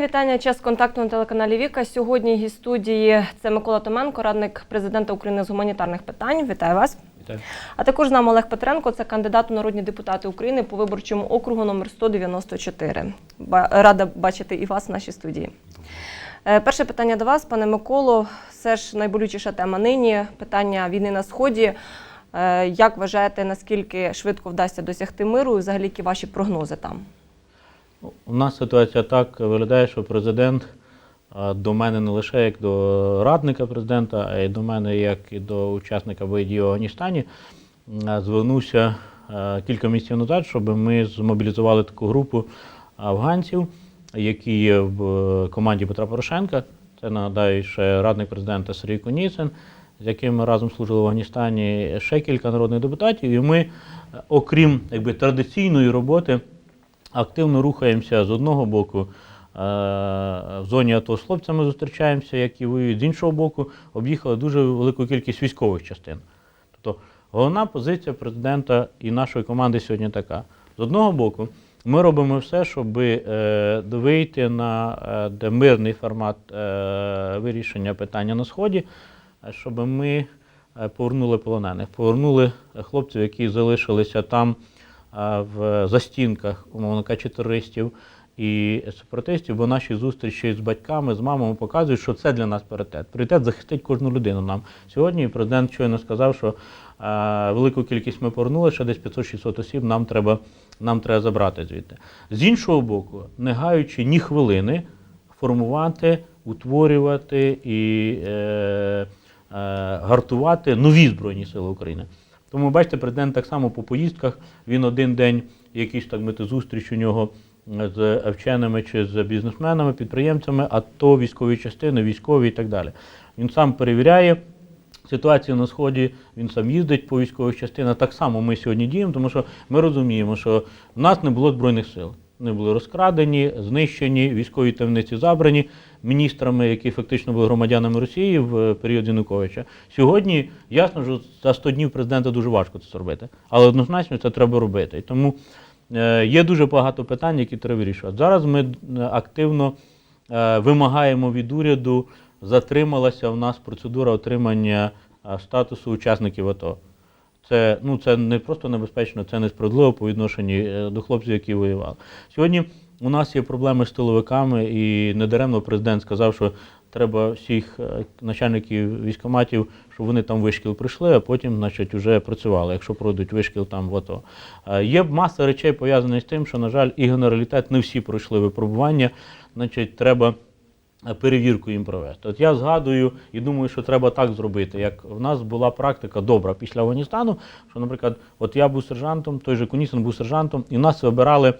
Мої вітання. Час контакту на телеканалі Віка. Сьогодні гість студії це Микола Томенко, радник президента України з гуманітарних питань. Вітаю вас. Вітаю. А також з нами Олег Петренко, це кандидат у народні депутати України по виборчому округу номер 194. Рада бачити і вас в нашій студії. Е, Перше питання до вас, пане Миколо. Все ж найболючіша тема нині питання війни на сході. Е, Як вважаєте, наскільки швидко вдасться досягти миру? І взагалі які ваші прогнози там? У нас ситуація так виглядає, що президент до мене не лише як до радника президента, а й до мене як і до учасника бойових дій в Афганістані, звернувся кілька місяців назад, щоб ми змобілізували таку групу афганців, які є в е, команді Петра Порошенка. Це нагадаю ще радник президента Сергій Коніцин, з яким ми разом служили в Афганістані, ще кілька народних депутатів. І ми, е, окрім якби, традиційної роботи, активно рухаємося з одного боку. е, В зоні АТО з хлопцями зустрічаємося, які воюють. З іншого боку, об'їхали дуже велику кількість військових частин. Тобто головна позиція президента і нашої команди сьогодні така. З одного боку, ми робимо все, щоб е, вийти на е, мирний формат вирішення питання на Сході, щоб ми повернули полонених, повернули хлопців, які залишилися там в застінках, умовно кажучи, терористів і сепаратистів, бо наші зустрічі з батьками, з мамами показують, що це для нас пріоритет. Пріоритет захистить кожну людину нам. Сьогодні президент щойно сказав, що велику кількість ми повернули, ще десь 500-600 осіб нам треба, нам треба забрати звідти. З іншого боку, не гаючи ні хвилини, формувати, утворювати і е, е, гартувати нові Збройні Сили України. Тому бачите, президент так само по поїздках, він один день, якийсь так мити зустріч у нього з вченими чи з бізнесменами, підприємцями, а то військові частини, військові і так далі. Він сам перевіряє ситуацію на сході, він сам їздить по військових частинах. Так само ми сьогодні діємо, тому що ми розуміємо, що в нас не було збройних сил. Вони були розкрадені, знищені, військові таємниці забрані міністрами, які фактично були громадянами Росії в період Януковича. Сьогодні ясно, що за 100 днів президента дуже важко це зробити, але однозначно це треба робити. І тому е, є дуже багато питань, які треба вирішувати. Зараз ми е, активно е, вимагаємо від уряду, затрималася в нас процедура отримання е, статусу учасників АТО. Це, ну, це не просто небезпечно, це несправедливо по відношенню е, до хлопців, які воювали. Сьогодні у нас є проблеми з тиловиками, і недаремно президент сказав, що треба всіх е, начальників військоматів, щоб вони там вишкіл прийшли, а потім, значить, вже працювали, якщо пройдуть вишкіл там в АТО. Е, Є маса речей пов'язаних з тим, що, на жаль, і генералітет не всі пройшли випробування. Значить, треба перевірку їм провести. От я згадую і думаю, що треба так зробити. Як в нас була практика добра після Афганістану, що, наприклад, от я був сержантом, той же Кунісин був сержантом, і нас вибирали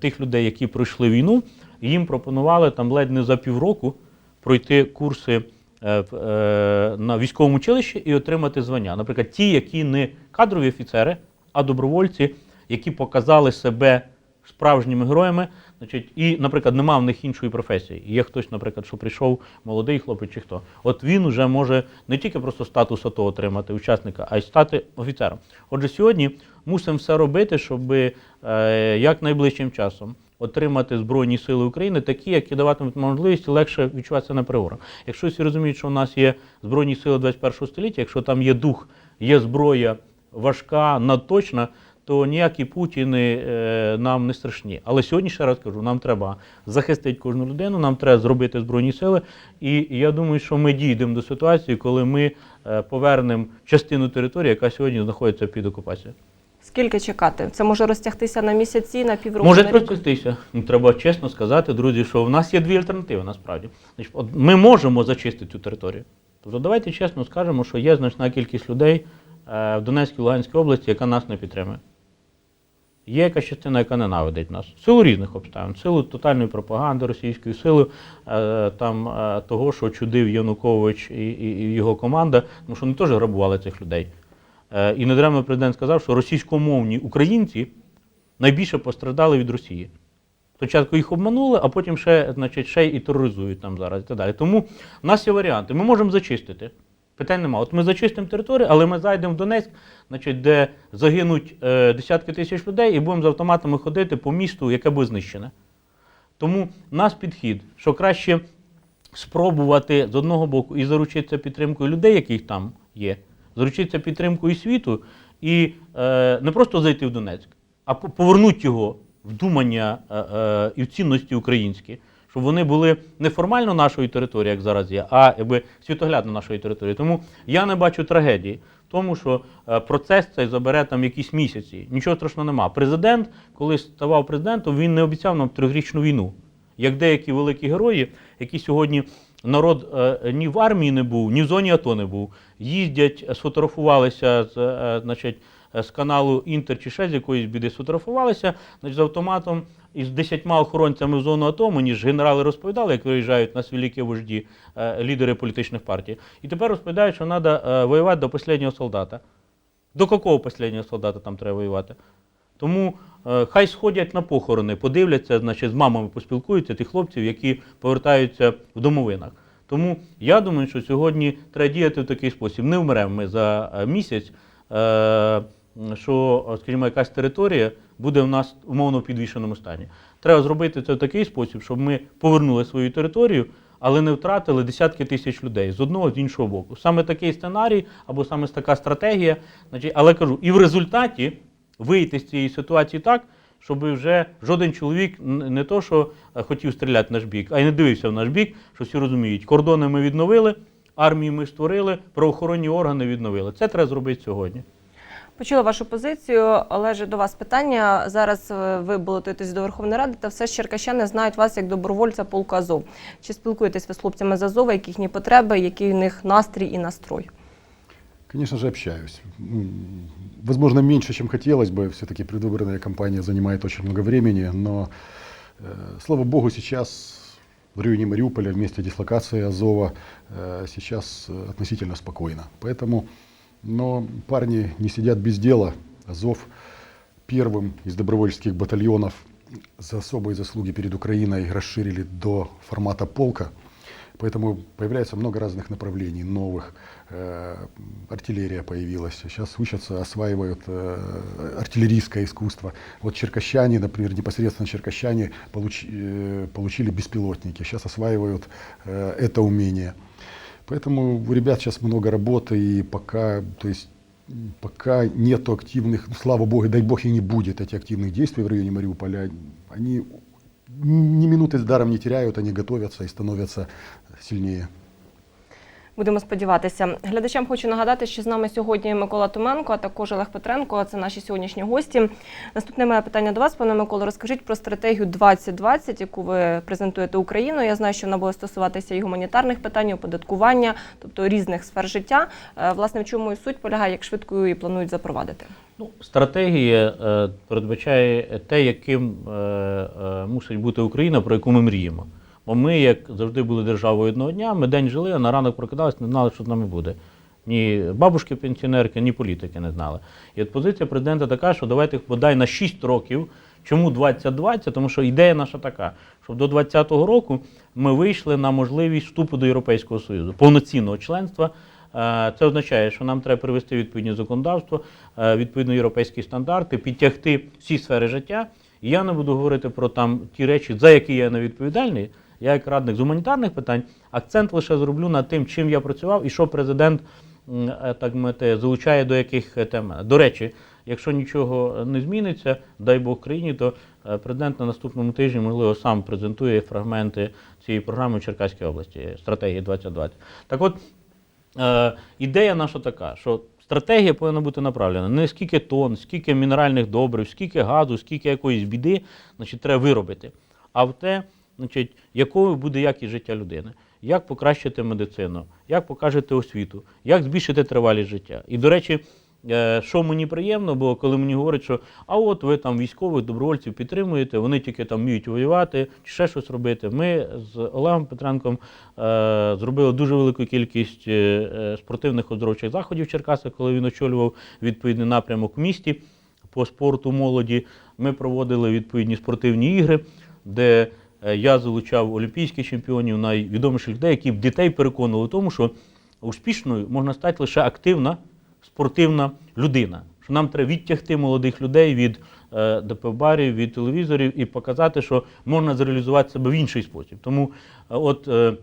тих людей, які пройшли війну, і їм пропонували там ледь не за півроку пройти курси е, е, на військовому училищі і отримати звання. Наприклад, ті, які не кадрові офіцери, а добровольці, які показали себе справжніми героями, значить, і, наприклад, нема в них іншої професії. Є хтось, наприклад, що прийшов молодий хлопець чи хто. От він вже може не тільки просто статус АТО отримати учасника, а й стати офіцером. Отже, сьогодні мусимо все робити, щоб е, як найближчим часом отримати Збройні Сили України, такі, які даватимуть можливість легше відчуватися на переговорах. Якщо всі розуміють, що у нас є Збройні Сили 21 століття, якщо там є дух, є зброя важка, надточна, то ніякі Путіни е, нам не страшні. Але сьогодні ще раз кажу, нам треба захистити кожну людину, нам треба зробити збройні сили. І я думаю, що ми дійдемо до ситуації, коли ми е, повернемо частину території, яка сьогодні знаходиться під окупацією. Скільки чекати? Це може розтягтися на місяці, на півроку? Може розкритися. Ну, треба чесно сказати, друзі, що в нас є дві альтернативи насправді. Ми можемо зачистити цю територію. Тобто давайте чесно скажемо, що є значна кількість людей е, в Донецькій Луганській області, яка нас не підтримує. Є якась частина, яка ненавидить нас. Силу різних обставин, силу тотальної пропаганди російської, в силу е, там, е, того, що чудив Янукович і, і, і його команда, тому що вони теж грабували цих людей. Е, і недаремно президент сказав, що російськомовні українці найбільше постраждали від Росії. Спочатку їх обманули, а потім ще, значить, ще і тероризують там зараз і так далі. Тому в нас є варіанти. Ми можемо зачистити. Питань немає. От ми зачистимо територію, але ми зайдемо в Донецьк, значить, де загинуть е, десятки тисяч людей, і будемо з автоматами ходити по місту, яке буде знищене. Тому в нас підхід, що краще спробувати з одного боку і заручитися підтримкою людей, яких там є, заручитися підтримкою світу, і е, не просто зайти в Донецьк, а повернути його в думання е, е, і в цінності українські, щоб вони були не формально нашої території, як зараз є, а якби світоглядно нашої території. Тому я не бачу трагедії тому, що е, процес цей забере там якісь місяці. Нічого страшного нема. Президент, коли ставав президентом, він не обіцяв нам трьохрічну війну як деякі великі герої, які сьогодні народ е, ні в армії не був, ні в зоні АТО не був. Їздять, е, сфотографувалися з, значить, з каналу Інтер чи ще з якоїсь біди сфотографувалися значить, з автоматом із десятьма охоронцями в зону АТО, мені ж генерали розповідали, як виїжджають нас великі вожді, е, лідери політичних партій. І тепер розповідають, що треба воювати до останнього солдата. До якого останнього солдата там треба воювати? Тому е, хай сходять на похорони, подивляться, значить, з мамами поспілкуються тих хлопців, які повертаються в домовинах. Тому я думаю, що сьогодні треба діяти в такий спосіб. Не вмремо ми за е, місяць, що, е, скажімо, якась територія буде в нас умовно в підвішеному стані. Треба зробити це в такий спосіб, щоб ми повернули свою територію, але не втратили десятки тисяч людей з одного з іншого боку. Саме такий сценарій або саме така стратегія. Але кажу, і в результаті вийти з цієї ситуації так, щоб вже жоден чоловік не то, що е, хотів стріляти в наш бік, а й не дивився в наш бік, що всі розуміють, кордони ми відновили, армію ми створили, правоохоронні органи відновили. Це треба зробити сьогодні. Почула вашу позицію. Олеже, до вас питання. Зараз е, ви балотуєтесь до Верховної Ради, та все ж черкащани знають вас як добровольця полку Азов. Чи спілкуєтесь ви з хлопцями з Азова, які їхні потреби, який у них настрій і настрой? Конечно же, общаюсь. М, Возможно, меньше, чем хотелось бы. Все-таки предвыборная кампания занимает очень много времени, но, э, слава богу, сейчас в районе Мариуполя, в месте дислокации Азова, э, сейчас э, относительно спокойно. Поэтому, но парни не сидят без дела. Азов первым из добровольческих батальонов за особые заслуги перед Украиной расширили до формата полка. Поэтому появляется много разных направлений, новых. Э, Артиллерия появилась. Сейчас учатся, осваивают э, артиллерийское искусство. Вот черкащане, например, непосредственно черкащане э, получили беспилотники. Сейчас осваивают это умение. Поэтому у ребят сейчас много работы, и пока, то есть, м, пока нету активных, ну, слава богу, дай бог и не будет этих активных действий в районе Мариуполя, они ни минуты с даром не теряют, они готовятся и становятся сильнее. Будемо сподіватися. Глядачам хочу нагадати, що з нами сьогодні Микола Томенко, а також Олег Петренко. Це наші сьогоднішні гості. Наступне моє питання до вас, пане Миколо. Розкажіть про стратегію 2020, яку ви презентуєте Україну. Я знаю, що вона буде стосуватися і гуманітарних питань, і оподаткування, тобто різних сфер життя. Е, Власне, в чому і суть полягає, як швидко її планують запровадити? Ну, стратегія е, передбачає те, яким е, мусить бути Україна, про яку ми мріємо. Бо ми, як завжди, були державою одного дня, ми день жили, а на ранок прокидалися, не знали, що з нами буде. Ні бабушки пенсіонерки, ні політики не знали. І от позиція президента така, що давайте бодай на 6 років. Чому 2020? Тому що ідея наша така, щоб до 2020 року ми вийшли на можливість вступу до Європейського Союзу, повноцінного членства. Е, Це означає, що нам треба привести відповідні законодавство, е, відповідно європейські стандарти, підтягти всі сфери життя. І я не буду говорити про там ті речі, за які я не відповідальний. Я як радник з гуманітарних питань акцент лише зроблю над тим, чим я працював і що президент е, так мовити, залучає до яких е, тем. До речі, якщо нічого не зміниться, дай Бог країні, то е, президент на наступному тижні, можливо, сам презентує фрагменти цієї програми в Черкаській області, стратегії 2020. Так от, ідея наша така, що стратегія повинна бути направлена не скільки тонн, скільки мінеральних добрив, скільки газу, скільки якоїсь біди, значить, треба виробити, а в те, значить, якою буде якість життя людини, як покращити медицину, як покажете освіту, як збільшити тривалість життя. І, до речі, е, що мені приємно, бо коли мені говорять, що а от ви там військових добровольців підтримуєте, вони тільки там вміють воювати чи ще щось робити. Ми з Олегом Петренком е, зробили дуже велику кількість е, е, спортивних оздоровчих заходів в Черкасах, коли він очолював відповідний напрямок в місті по спорту молоді. Ми проводили відповідні спортивні ігри, де я залучав олімпійських чемпіонів, найвідоміших людей, які б дітей переконували в тому, що успішною можна стати лише активна спортивна людина. Що нам треба відтягти молодих людей від е, ДП-барів, від телевізорів і показати, що можна зреалізувати себе в інший спосіб. Тому е, от е,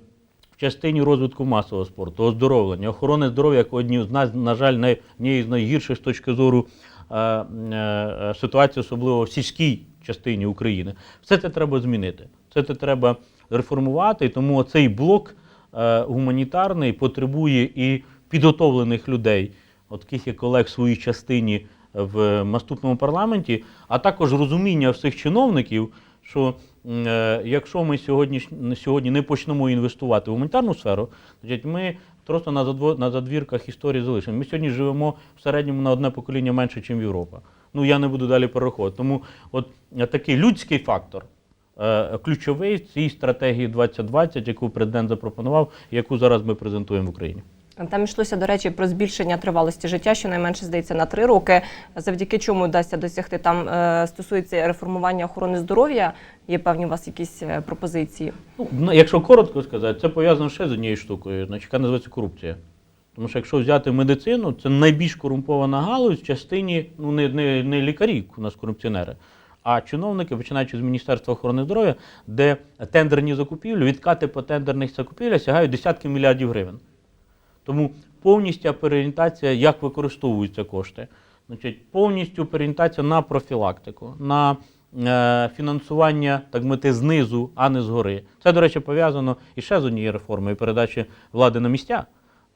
в частині розвитку масового спорту, оздоровлення, охорони здоров'я, як одні з нас, на жаль, однієї з найгірших з точки зору е, е, е, ситуації, особливо в сільській частині України. Все це треба змінити. Це треба реформувати. Тому цей блок е, гуманітарний потребує і підготовлених людей, таких як колег в своїй частині в наступному парламенті, а також розуміння всіх чиновників, що е, якщо ми сьогодні, сьогодні не почнемо інвестувати в гуманітарну сферу, значить ми просто на, задвірках історії залишимо. Ми сьогодні живемо в середньому на одне покоління менше, ніж Європа. Ну я не буду далі переходити. Тому от е, такий людський фактор. Е, Ключовий в цій стратегії 2020, яку президент запропонував, яку зараз ми презентуємо в Україні. Там йшлося, до речі, про збільшення тривалості життя, щонайменше здається на три роки. Завдяки чому вдасться досягти там е, стосується реформування охорони здоров'я. Є певні у вас якісь е, пропозиції? Ну, ну, якщо коротко сказати, це пов'язано ще з однією штукою, значить, яка називається корупція. Тому що якщо взяти медицину, це найбільш корумпована галузь в частині ну, не, не, не лікарі, у нас корупціонери, а чиновники, починаючи з Міністерства охорони здоров'я, де тендерні закупівлі, відкати по тендерних закупівлях сягають десятки мільярдів гривень. Тому повністю переорієнтація, як використовуються кошти. Значить, повністю переорієнтація на профілактику, на е, фінансування, так мити, знизу, а не згори. Це, до речі, пов'язано і ще з однією реформою передачі влади на місця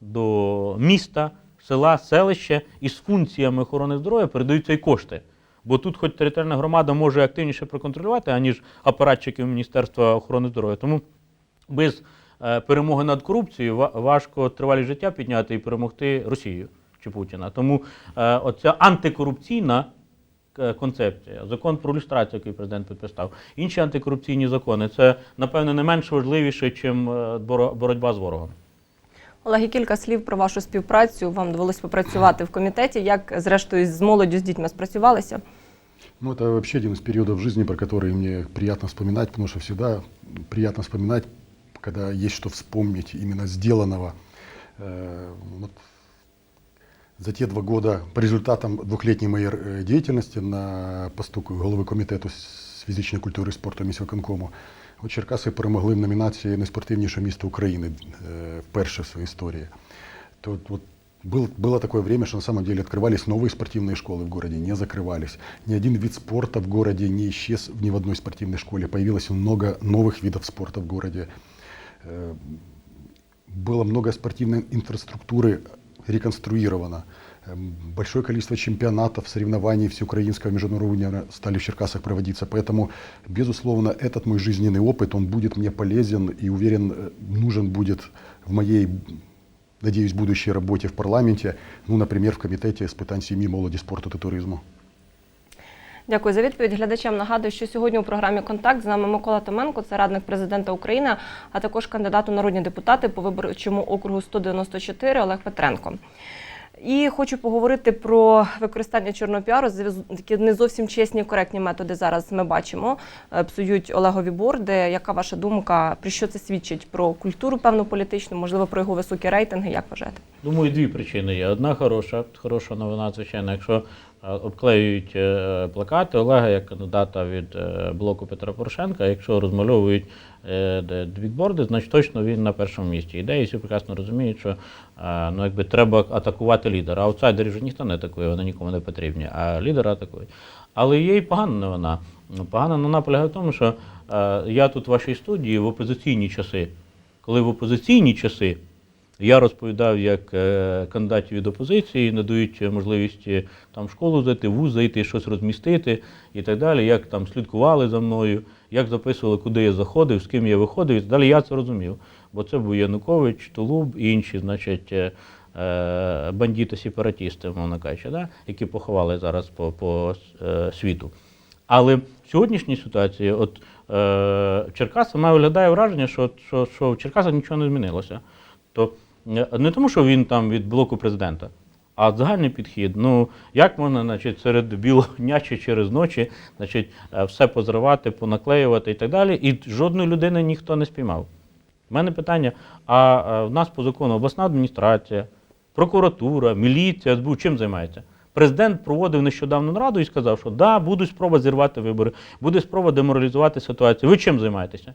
до міста, села, селища і з функціями охорони здоров'я передаються і кошти. Бо тут, хоч територіальна громада може активніше проконтролювати, аніж апаратчики Міністерства охорони здоров'я. Тому без е, перемоги над корупцією ва- важко тривалі життя підняти і перемогти Росію чи Путіна. Тому е, оця антикорупційна е, концепція, закон про люстрацію, який президент підписав, інші антикорупційні закони це, напевно, не менш важливіше, ніж боротьба з ворогом. Олег, кілька слів про вашу співпрацю. Вам довелось попрацювати в комітеті. Як зрештою з молоддю з дітьми спрацювалися? Ну, это вообще один из периодов жизни, про который мне приятно вспоминать, потому что всегда приятно вспоминать, когда есть что вспомнить именно сделанного. Э, вот за те два года, по результатам двухлетней моей э, деятельности на посту голови комітету з фізичної культури і спорту міськвиконкому, от Черкаси перемогли в номінації найспортивніше місто України э, вперше в своїй історії. То вот- вот был, было такое время, что на самом деле открывались новые спортивные школы в городе, не закрывались. Ни один вид спорта в городе не исчез ни в одной спортивной школе. Появилось много новых видов спорта в городе. Э, Было много спортивной инфраструктуры реконструировано. Эм, Большое количество чемпионатов, соревнований всеукраинского международного уровня стали в Черкасах проводиться. Поэтому, безусловно, этот мой жизненный опыт, он будет мне полезен и, уверен, э, нужен будет в моей надеюсь, будущей работе в парламенте, ну, например, в комітеті з питань сім'ї, молоді, спорту та туризму. Дякую за відповідь. Глядачам нагадую, що сьогодні у програмі Контакт з нами Микола Томенко, це радник президента України, а також кандидат у народні депутати по виборчому округу 194 Олег Петренко. І хочу поговорити про використання чорного піару. Такі не зовсім чесні, коректні методи зараз ми бачимо. е, Псують Олегові борди. Яка ваша думка? Про що це свідчить? Про культуру певну політичну, можливо, про його високі рейтинги? Як вважаєте? Думаю, дві причини є. Одна хороша, хороша новина, звичайно, якщо обклеюють е, плакати Олега як кандидата від е, блоку Петра Порошенка, якщо розмальовують е, бікборди, значить точно він на першому місці. Ідеї всі прекрасно розуміють, що е, ну, якби треба атакувати лідера. Аутсайдерів вже ніхто не атакує, вони нікому не потрібні, а лідера атакують. Але є і погана новина. Погана новина полягає в тому, що е, я тут в вашій студії в опозиційні часи, коли в опозиційні часи я розповідав, як е, кандидатів від опозиції надають можливість е, там в школу зайти, в вуз зайти, щось розмістити і так далі, як там слідкували за мною, як записували, куди я заходив, з ким я виходив і так далі. Я це розумів. Бо це був Янукович, Тулуб і інші, значить, е, бандити-сепаратісти, мовно кажучи, да? які поховали зараз по, по світу. Але в сьогоднішній ситуації, от е, Черкаса має виглядає враження, що, що, що в Черкасах нічого не змінилося. То не тому, що він там від блоку президента, а загальний підхід. Ну як можна, значить, серед білого дня чи через ночі, значить, е, все позривати, понаклеювати і так далі, і жодної людини ніхто не спіймав. У мене питання: а е, в нас по закону обласна адміністрація, прокуратура, міліція, СБУ чим займається? Президент проводив нещодавно нараду і сказав, що да, будуть спроба зірвати вибори, буде спроба деморалізувати ситуацію. Ви чим займаєтеся?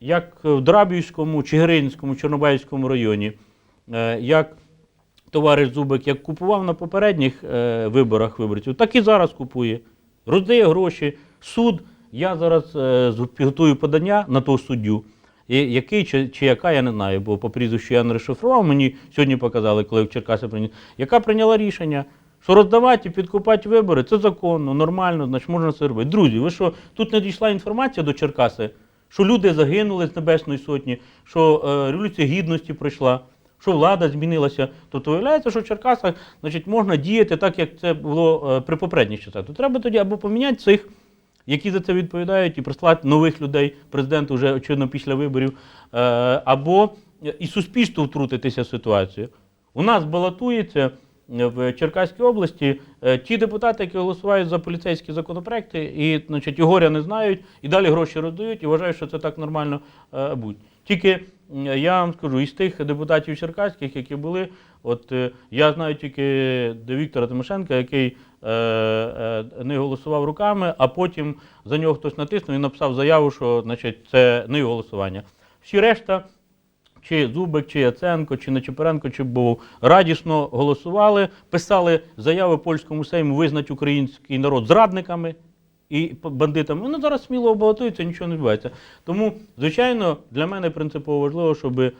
Як в Драбівському, Чигиринському, Чорнобаївському районі, е, як товариш Зубик як купував на попередніх е, виборах виборців, так і зараз купує. Роздає гроші. Суд. Я зараз е, підготую подання на того суддю. Який чи, чи яка, я не знаю, бо по прізвищу я не розшифрував, мені сьогодні показали, коли в Черкаси прийняли, яка прийняла рішення, що роздавати і підкупати вибори це законно, нормально, значить можна це робити. Друзі, ви що, тут не дійшла інформація до Черкаси, що люди загинули з Небесної Сотні, що е, революція гідності пройшла, що влада змінилася. Тобто виявляється, що в Черкасах значить, можна діяти так, як це було е, при попередніх часах. То треба тоді або поміняти цих, які за це відповідають, і прислати нових людей, президенту вже очевидно після виборів, е, або і суспільство втрутитися в ситуацію. У нас балотується в Черкаській області е, ті депутати, які голосують за поліцейські законопроекти, і значить, і горя не знають, і далі гроші роздають, і вважають, що це так нормально е, будь. Тільки я вам скажу, із тих депутатів черкаських, які були, от е, я знаю тільки до Віктора Тимошенка, який е, е, не голосував руками, а потім за нього хтось натиснув і написав заяву, що значить, це не голосування. Всі решта чи Зубик, чи Яценко, чи Нечепоренко, чи був радісно голосували, писали заяви польському сейму визнати український народ зрадниками і бандитами. Вони зараз сміло балотуються, нічого не відбувається. Тому, звичайно, для мене принципово важливо, щоб е,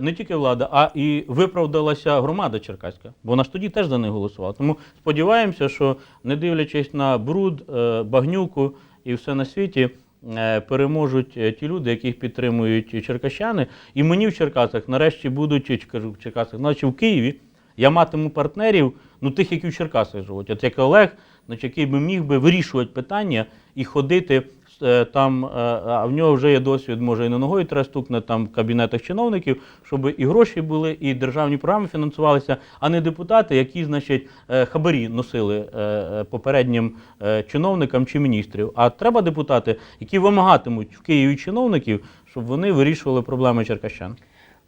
не тільки влада, а і виправдалася громада черкаська, бо вона ж тоді теж за них голосувала. Тому сподіваємося, що не дивлячись на бруд, е, багнюку і все на світі. Е, Переможуть е, ті люди, яких підтримують черкащани. І мені в Черкасах нарешті будуть, чи кажу в Черкасах, наче в Києві, я матиму партнерів, ну тих, які в Черкасах живуть. От як Олег, значить, який би міг би вирішувати питання і ходити е, там, е, а в нього вже є досвід, може і на ногою треба стукне там в кабінетах чиновників, щоб і гроші були, і державні програми фінансувалися, а не депутати, які, значить, е, хабарі носили е, е, попереднім е, чиновникам чи міністрів. А треба депутати, які вимагатимуть в Києві чиновників, щоб вони вирішували проблеми черкащан.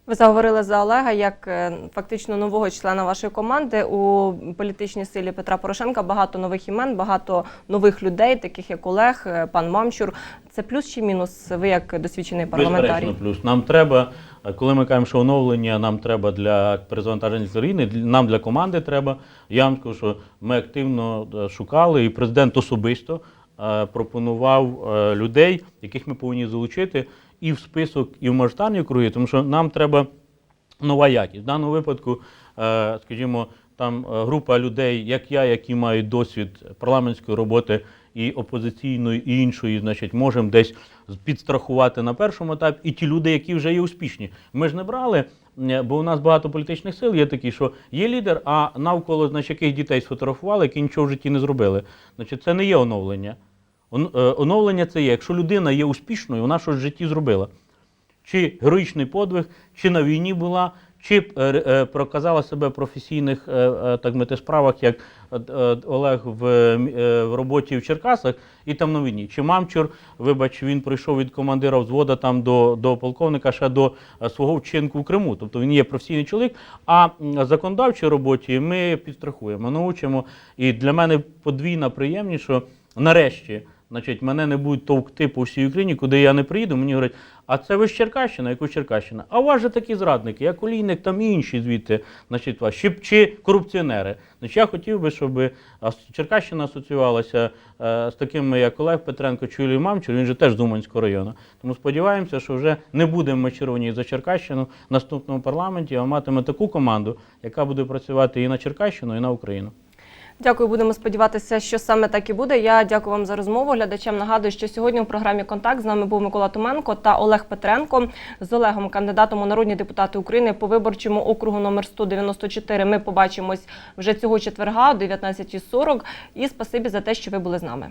Ви заговорили за Олега як е, фактично нового члена вашої команди у політичній силі Петра Порошенка. Багато нових імен, багато нових людей, таких як Олег, е, пан Мамчур. Це плюс чи мінус? Ви як досвідчений парламентарій? Плюс. Нам треба, е, коли ми кажемо, що оновлення нам треба для перезавантаження країни, нам для команди треба. Я вам скажу, що ми активно шукали, і президент особисто пропонував людей, яких ми повинні залучити і в список, і в мажоритарні круги, тому що нам треба нова якість. В даному випадку, е, скажімо, там е, група людей, як я, які мають досвід парламентської роботи і опозиційної, і іншої, значить, можемо десь підстрахувати на першому етапі, і ті люди, які вже є успішні. Ми ж не брали, е, бо у нас багато політичних сил є такі, що є лідер, а навколо значить, яких дітей сфотографували, які нічого в житті не зробили. Значить, це не є оновлення. Е, Оновлення це є, якщо людина є успішною, вона щось в житті зробила чи героїчний подвиг, чи на війні була, чи е, е, проказала себе в професійних так мити справах, як Олег в, в роботі в Черкасах і там на війні. Чи Мамчур, вибач, він прийшов від командира взвода там до, до полковника ще до свого вчинку в Криму. Тобто він є професійний чоловік. А законодавчій роботі ми підстрахуємо, научимо. І для мене подвійна приємність, що нарешті. Значить, мене не будуть товкти по всій Україні, куди я не приїду. Мені говорять, а це ви з Черкащина, яку Черкащина? А у вас же такі зрадники, як Олійник, там і інші звідти, значить, вас, чи, чи корупціонери. Значить, я хотів би, щоб Черкащина асоціювалася е, з такими, як Олег Петренко чи Юлій Мамчур, він же теж з Уманського району. Тому сподіваємося, що вже не будемо ми червоні за Черкащину в наступному парламенті, а матиме таку команду, яка буде працювати і на Черкащину, і на Україну. Дякую, будемо сподіватися, що саме так і буде. Я дякую вам за розмову. Глядачам нагадую, що сьогодні у програмі Контакт з нами був Микола Томенко та Олег Петренко. З Олегом, кандидатом у народні депутати України по виборчому округу номер 194. Ми побачимось вже цього четверга о 19.40. І спасибі за те, що ви були з нами.